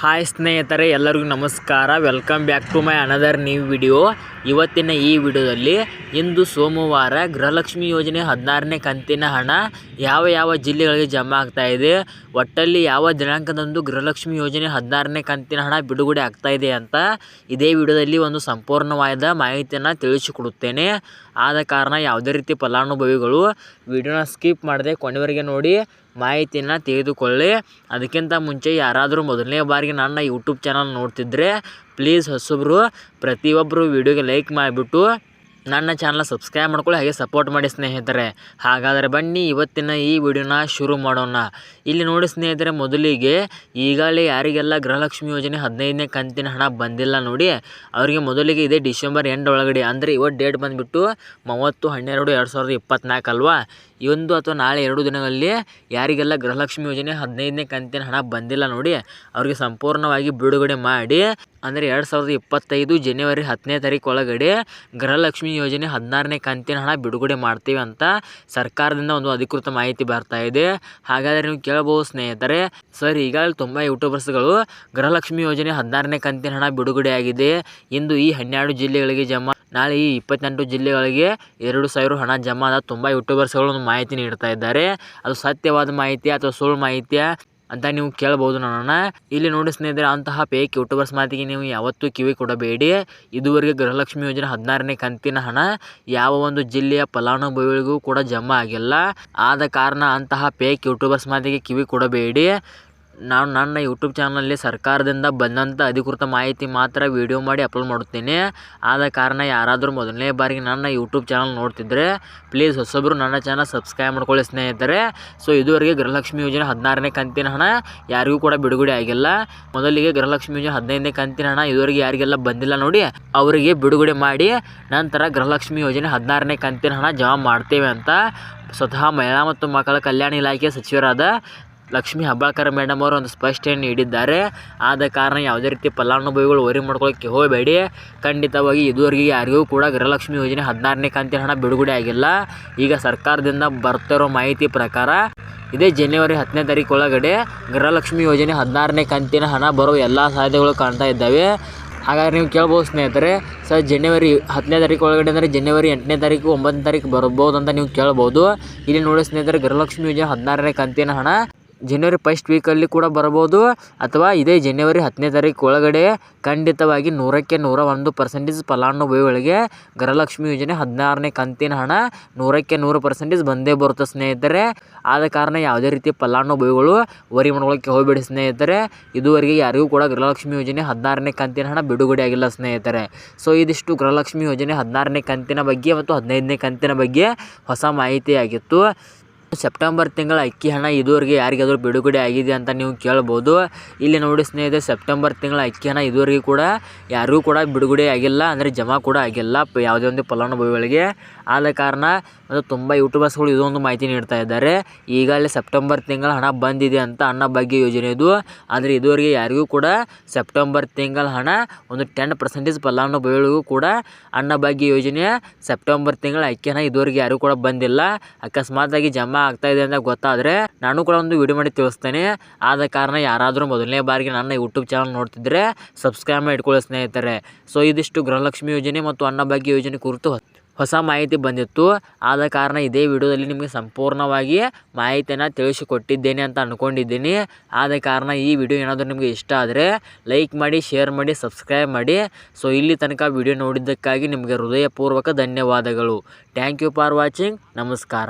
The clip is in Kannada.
ಹಾಯ್ ಸ್ನೇಹಿತರೆ, ಎಲ್ಲರಿಗೂ ನಮಸ್ಕಾರ. Welcome back to my another new video ಇವತ್ತಿನ ಈ ವಿಡಿಯೋದಲ್ಲಿ ಇಂದು ಸೋಮವಾರ ಗೃಹಲಕ್ಷ್ಮಿ ಯೋಜನೆ ಹದಿನಾರನೇ ಕಂತಿನ ಹಣ ಯಾವ ಯಾವ ಜಿಲ್ಲೆಗಳಿಗೆ ಜಮಾ ಆಗ್ತಾ ಇದೆ, ಒಟ್ಟಲ್ಲಿ ಯಾವ ದಿನಾಂಕದಂದು ಗೃಹಲಕ್ಷ್ಮಿ ಯೋಜನೆ ಹದಿನಾರನೇ ಕಂತಿನ ಹಣ ಬಿಡುಗಡೆ ಆಗ್ತಾ ಇದೆ ಅಂತ ಇದೇ ವಿಡಿಯೋದಲ್ಲಿ ಒಂದು ಸಂಪೂರ್ಣವಾದ ಮಾಹಿತಿಯನ್ನು ತಿಳಿಸಿಕೊಡುತ್ತೇನೆ. ಆದ ಕಾರಣ ಯಾವುದೇ ರೀತಿ ಫಲಾನುಭವಿಗಳು ವಿಡಿಯೋನ ಸ್ಕಿಪ್ ಮಾಡದೆ ಕೊನೆವರೆಗೆ ನೋಡಿ ಮಾಹಿತಿಯನ್ನು ತೆಗೆದುಕೊಳ್ಳಿ. ಅದಕ್ಕಿಂತ ಮುಂಚೆ ಯಾರಾದರೂ ಮೊದಲನೇ ಬಾರಿಗೆ ನನ್ನ ಯೂಟ್ಯೂಬ್ ಚಾನಲ್ ನೋಡ್ತಿದ್ದರೆ ಪ್ಲೀಸ್ ಹೊಸಬ್ರು ಪ್ರತಿಯೊಬ್ಬರು ವಿಡಿಯೋಗೆ ಲೈಕ್ ಮಾಡಿಬಿಟ್ಟು ನನ್ನ ಚಾನಲ್ ಸಬ್ಸ್ಕ್ರೈಬ್ ಮಾಡ್ಕೊಳ್ಳಿ, ಹಾಗೆ ಸಪೋರ್ಟ್ ಮಾಡಿ ಸ್ನೇಹಿತರೆ. ಹಾಗಾದರೆ ಬನ್ನಿ, ಇವತ್ತಿನ ಈ ವಿಡಿಯೋನ ಶುರು ಮಾಡೋಣ. ಇಲ್ಲಿ ನೋಡಿ ಸ್ನೇಹಿತರೆ, ಮೊದಲಿಗೆ ಈಗಾಗಲೇ ಯಾರಿಗೆಲ್ಲ ಗೃಹಲಕ್ಷ್ಮಿ ಯೋಜನೆ ಹದಿನೈದನೇ ಕಂತಿನ ಹಣ ಬಂದಿಲ್ಲ ನೋಡಿ, ಅವರಿಗೆ ಮೊದಲಿಗೆ ಇದೆ ಡಿಸೆಂಬರ್ ಎಂಡ್ ಒಳಗಡೆ, ಅಂದರೆ ಇವತ್ತು ಡೇಟ್ ಬಂದುಬಿಟ್ಟು ಮೂವತ್ತು, ಹನ್ನೆರಡು, ಎರಡು ಸಾವಿರದ ಇಪ್ಪತ್ತ್ನಾಲ್ಕು ಅಲ್ವಾ? ಇವೊಂದು ಅಥವಾ ನಾಳೆ ಎರಡು ದಿನಗಳಲ್ಲಿ ಯಾರಿಗೆಲ್ಲ ಗೃಹಲಕ್ಷ್ಮಿ ಯೋಜನೆ ಹದಿನೈದನೇ ಕಂತಿನ ಹಣ ಬಂದಿಲ್ಲ ನೋಡಿ, ಅವರಿಗೆ ಸಂಪೂರ್ಣವಾಗಿ ಬಿಡುಗಡೆ ಮಾಡಿ ಅಂದರೆ ಎರಡು ಸಾವಿರದ ಇಪ್ಪತ್ತೈದು ಜನವರಿ ಹತ್ತನೇ ತಾರೀಕು ಒಳಗಡೆ ಗೃಹಲಕ್ಷ್ಮಿ ಯೋಜನೆ ಹದಿನಾರನೇ ಕಂತಿನ ಹಣ ಬಿಡುಗಡೆ ಮಾಡ್ತೀವಿ ಅಂತ ಸರ್ಕಾರದಿಂದ ಒಂದು ಅಧಿಕೃತ ಮಾಹಿತಿ ಬರ್ತಾ ಇದೆ. ಹಾಗಾದರೆ ನೀವು ಕೇಳಬಹುದು ಸ್ನೇಹಿತರೆ, ಸರ್ ಈಗಾಗಲೇ ತುಂಬ ಯೂಟ್ಯೂಬರ್ಸ್ಗಳು ಗೃಹಲಕ್ಷ್ಮಿ ಯೋಜನೆ ಹದಿನಾರನೇ ಕಂತಿನ ಹಣ ಬಿಡುಗಡೆಯಾಗಿದೆ ಇಂದು ಈ ಹನ್ನೆರಡು ಜಿಲ್ಲೆಗಳಿಗೆ ಜಮಾ ನಾಳೆ ಈ ಇಪ್ಪತ್ತೆಂಟು ಜಿಲ್ಲೆಗಳಿಗೆ ಎರಡು ಸಾವಿರ ಹಣ ಜಮಾ ಆದ ತುಂಬ ಯೂಟ್ಯೂಬರ್ಸ್ಗಳು ಒಂದು ಮಾಹಿತಿ ನೀಡ್ತಾ ಇದ್ದಾರೆ. ಅದು ಸತ್ಯವಾದ ಮಾಹಿತಿ ಅಥವಾ ಸುಳ್ಳು ಮಾಹಿತಿಯ ಅಂತ ನೀವು ಕೇಳ್ಬೋದು ನನ್ನನ್ನು. ಇಲ್ಲಿ ನೋಡಿ ಸ್ನೇಹಿತರೆ, ಅಂತಹ ಪೇಕ್ ಯೂಟ್ಯೂಬರ್ಸ್ ಮಾತಿಗೆ ನೀವು ಯಾವತ್ತೂ ಕಿವಿ ಕೊಡಬೇಡಿ. ಇದುವರೆಗೆ ಗೃಹಲಕ್ಷ್ಮಿ ಯೋಜನೆ ಹದಿನಾರನೇ ಕಂತಿನ ಹಣ ಯಾವ ಒಂದು ಜಿಲ್ಲೆಯ ಫಲಾನುಭವಿಗಳಿಗೂ ಕೂಡ ಜಮಾ ಆಗಿಲ್ಲ. ಆದ ಕಾರಣ ಅಂತಹ ಪೇಕ್ ಯೂಟ್ಯೂಬರ್ಸ್ ಮಾತಿಗೆ ಕಿವಿ ಕೊಡಬೇಡಿ. ನಾನು ನನ್ನ ಯೂಟ್ಯೂಬ್ ಚಾನಲಲ್ಲಿ ಸರ್ಕಾರದಿಂದ ಬಂದಂಥ ಅಧಿಕೃತ ಮಾಹಿತಿ ಮಾತ್ರ ವೀಡಿಯೋ ಮಾಡಿ ಅಪ್ಲೋಡ್ ಮಾಡುತ್ತೇನೆ. ಆದ ಕಾರಣ ಯಾರಾದರೂ ಮೊದಲನೇ ಬಾರಿಗೆ ನನ್ನ ಯೂಟ್ಯೂಬ್ ಚಾನಲ್ ನೋಡ್ತಿದ್ದರೆ ಪ್ಲೀಸ್ ಹೊಸಬರು ನನ್ನ ಚಾನಲ್ ಸಬ್ಸ್ಕ್ರೈಬ್ ಮಾಡ್ಕೊಳ್ಳಿ ಸ್ನೇಹಿತರೆ. ಸೊ ಇದುವರೆಗೆ ಗೃಹಲಕ್ಷ್ಮಿ ಯೋಜನೆ ಹದಿನಾರನೇ ಕಂತಿನ ಹಣ ಯಾರಿಗೂ ಕೂಡ ಬಿಡುಗಡೆ ಆಗಿಲ್ಲ. ಮೊದಲಿಗೆ ಗೃಹಲಕ್ಷ್ಮಿ ಯೋಜನೆ ಹದಿನೈದನೇ ಕಂತಿನ ಹಣ ಇದುವರೆಗೆ ಯಾರಿಗೆಲ್ಲ ಬಂದಿಲ್ಲ ನೋಡಿ, ಅವರಿಗೆ ಬಿಡುಗಡೆ ಮಾಡಿ, ನಂತರ ಗೃಹಲಕ್ಷ್ಮಿ ಯೋಜನೆ ಹದಿನಾರನೇ ಕಂತಿನ ಹಣ ಜಮಾ ಮಾಡ್ತೇವೆ ಅಂತ ಸ್ವತಃ ಮಹಿಳಾ ಮತ್ತು ಮಕ್ಕಳ ಕಲ್ಯಾಣ ಇಲಾಖೆ ಸಚಿವರಾದ ಲಕ್ಷ್ಮೀ ಹಬ್ಬಾಳ್ಕರ್ ಮೇಡಮ್ ಅವರು ಒಂದು ಸ್ಪಷ್ಟನೆ ನೀಡಿದ್ದಾರೆ. ಆದ ಕಾರಣ ಯಾವುದೇ ರೀತಿ ಫಲಾನುಭವಿಗಳು ವರಿ ಮಾಡ್ಕೊಳ್ಳೋಕ್ಕೆ ಹೋಗಬೇಡಿ. ಖಂಡಿತವಾಗಿ ಇದುವರೆಗೆ ಯಾರಿಗೂ ಕೂಡ ಗೃಹಲಕ್ಷ್ಮಿ ಯೋಜನೆ ಹದಿನಾರನೇ ಕಂತಿನ ಹಣ ಬಿಡುಗಡೆ ಆಗಿಲ್ಲ. ಈಗ ಸರ್ಕಾರದಿಂದ ಬರ್ತಿರೋ ಮಾಹಿತಿ ಪ್ರಕಾರ ಇದೇ ಜನವರಿ ಹತ್ತನೇ ತಾರೀಕು ಒಳಗಡೆ ಗೃಹಲಕ್ಷ್ಮಿ ಯೋಜನೆ ಹದಿನಾರನೇ ಕಂತಿನ ಹಣ ಬರೋ ಎಲ್ಲ ಸಾಧ್ಯತೆಗಳು ಕಾಣ್ತಾ ಇದ್ದಾವೆ. ಹಾಗಾದ್ರೆ ನೀವು ಕೇಳ್ಬೋದು ಸ್ನೇಹಿತರೆ, ಸರ್ ಜನವರಿ ಹತ್ತನೇ ತಾರೀಕು ಒಳಗಡೆ ಅಂದರೆ ಜನವರಿ ಎಂಟನೇ ತಾರೀಕು, ಒಂಬತ್ತನೇ ತಾರೀಕು ಬರ್ಬೋದು ಅಂತ ನೀವು ಕೇಳ್ಬೋದು. ಇಲ್ಲಿ ನೋಡಿ ಸ್ನೇಹಿತರೆ, ಗೃಹಲಕ್ಷ್ಮಿ ಯೋಜನೆ ಹದಿನಾರನೇ ಕಂತಿನ ಹಣ ಜನವರಿ ಫಸ್ಟ್ ವೀಕಲ್ಲಿ ಕೂಡ ಬರ್ಬೋದು. ಅಥವಾ ಇದೇ ಜನವರಿ ಹತ್ತನೇ ತಾರೀಕು ಒಳಗಡೆ ಖಂಡಿತವಾಗಿ ನೂರಕ್ಕೆ ನೂರ ಒಂದು ಪರ್ಸೆಂಟೇಜ್ ಫಲಾನುಭವಿಗಳಿಗೆ ಗೃಹಲಕ್ಷ್ಮಿ ಯೋಜನೆ ಹದಿನಾರನೇ ಕಂತಿನ ಹಣ ನೂರಕ್ಕೆ ನೂರು ಪರ್ಸೆಂಟೇಜ್ ಬಂದೇ ಬರುತ್ತೆ ಸ್ನೇಹಿತರೆ. ಆದ ಕಾರಣ ಯಾವುದೇ ರೀತಿ ಫಲಾನುಭವಿಗಳು ವರಿ ಮಾಡ್ಕೊಳ್ಳೋಕ್ಕೆ ಹೋಗಬೇಡಿ ಸ್ನೇಹಿತರೆ. ಇದುವರೆಗೆ ಯಾರಿಗೂ ಕೂಡ ಗೃಹಲಕ್ಷ್ಮಿ ಯೋಜನೆ ಹದಿನಾರನೇ ಕಂತಿನ ಹಣ ಬಿಡುಗಡೆ ಆಗಿಲ್ಲ ಸ್ನೇಹಿತರೆ. ಸೊ ಇದಿಷ್ಟು ಗೃಹಲಕ್ಷ್ಮಿ ಯೋಜನೆ ಹದಿನಾರನೇ ಕಂತಿನ ಬಗ್ಗೆ ಮತ್ತು ಹದಿನೈದನೇ ಕಂತಿನ ಬಗ್ಗೆ ಹೊಸ ಮಾಹಿತಿಯಾಗಿತ್ತು. ಸೆಪ್ಟೆಂಬರ್ ತಿಂಗಳ ಅಕ್ಕಿ ಹಣ ಇದುವರೆಗೆ ಯಾರಿಗಾದರೂ ಬಿಡುಗಡೆ ಆಗಿದೆ ಅಂತ ನೀವು ಕೇಳ್ಬೋದು. ಇಲ್ಲಿ ನೋಡಿ ಸ್ನೇಹಿತರೆ, ಸೆಪ್ಟೆಂಬರ್ ತಿಂಗಳ ಅಕ್ಕಿ ಹಣ ಇದುವರೆಗೂ ಕೂಡ ಯಾರಿಗೂ ಕೂಡ ಬಿಡುಗಡೆ ಆಗಿಲ್ಲ, ಅಂದರೆ ಜಮಾ ಕೂಡ ಆಗಿಲ್ಲ ಯಾವುದೇ ಒಂದು ಫಲಾನುಭವಿಗಳಿಗೆ. ಆದ ಕಾರಣ ಮತ್ತು ತುಂಬ ಯೂಟ್ಯೂಬರ್ಸ್ಗಳು ಇದೊಂದು ಮಾಹಿತಿ ನೀಡ್ತಾ ಇದ್ದಾರೆ. ಈಗಾಗಲೇ ಸೆಪ್ಟೆಂಬರ್ ತಿಂಗಳ ಹಣ ಬಂದಿದೆ ಅಂತ ಅನ್ನಭಾಗ್ಯ ಯೋಜನೆ ಇದು. ಆದರೆ ಇದುವರೆಗೆ ಯಾರಿಗೂ ಕೂಡ ಸೆಪ್ಟೆಂಬರ್ ತಿಂಗಳ ಹಣ ಒಂದು ಟೆನ್ ಪರ್ಸೆಂಟೇಜ್ ಫಲಾನುಭವಿಗಳಿಗೂ ಕೂಡ ಅನ್ನ ಭಾಗ್ಯ ಯೋಜನೆಯ ಸೆಪ್ಟೆಂಬರ್ ತಿಂಗಳ ಅಕ್ಕಿ ಹಣ ಇದುವರೆಗೆ ಯಾರಿಗೂ ಕೂಡ ಬಂದಿಲ್ಲ. ಅಕಸ್ಮಾತಾಗಿ ಜಮಾ ಆಗ್ತಾ ಇದೆ ಅಂತ ಗೊತ್ತಾದರೆ ನಾನು ಕೂಡ ಒಂದು ವಿಡಿಯೋ ಮಾಡಿ ತಿಳಿಸ್ತೇನೆ. ಆದ ಕಾರಣ ಯಾರಾದರೂ ಮೊದಲನೇ ಬಾರಿಗೆ ನನ್ನ ಯೂಟ್ಯೂಬ್ ಚಾನಲ್ ನೋಡ್ತಿದ್ರೆ ಸಬ್ಸ್ಕ್ರೈಬ್ ಮಾಡಿ ಇಟ್ಕೊಳ್ಳಿ ಸ್ನೇಹಿತರೆ. ಸೊ ಇದಿಷ್ಟು ಗೃಹಲಕ್ಷ್ಮಿ ಯೋಜನೆ ಮತ್ತು ಅನ್ನಭಾಗ್ಯ ಯೋಜನೆ ಕುರಿತು ಹೊಸ ಮಾಹಿತಿ ಬಂದಿತ್ತು. ಆದ ಕಾರಣ ಇದೇ ವಿಡಿಯೋದಲ್ಲಿ ನಿಮಗೆ ಸಂಪೂರ್ಣವಾಗಿ ಮಾಹಿತಿಯನ್ನು ತಿಳಿಸಿಕೊಟ್ಟಿದ್ದೇನೆ ಅಂತ ಅಂದ್ಕೊಂಡಿದ್ದೀನಿ ಆದ ಕಾರಣ ಈ ವಿಡಿಯೋ ಏನಾದರೂ ನಿಮಗೆ ಇಷ್ಟ ಆದರೆ ಲೈಕ್ ಮಾಡಿ ಶೇರ್ ಮಾಡಿ ಸಬ್ಸ್ಕ್ರೈಬ್ ಮಾಡಿ. ಸೊ ಇಲ್ಲಿ ತನಕ ವಿಡಿಯೋ ನೋಡಿದ್ದಕ್ಕಾಗಿ ನಿಮಗೆ ಹೃದಯಪೂರ್ವಕ ಧನ್ಯವಾದಗಳು. ಥ್ಯಾಂಕ್ ಯು ಫಾರ್ ವಾಚಿಂಗ್ ನಮಸ್ಕಾರ.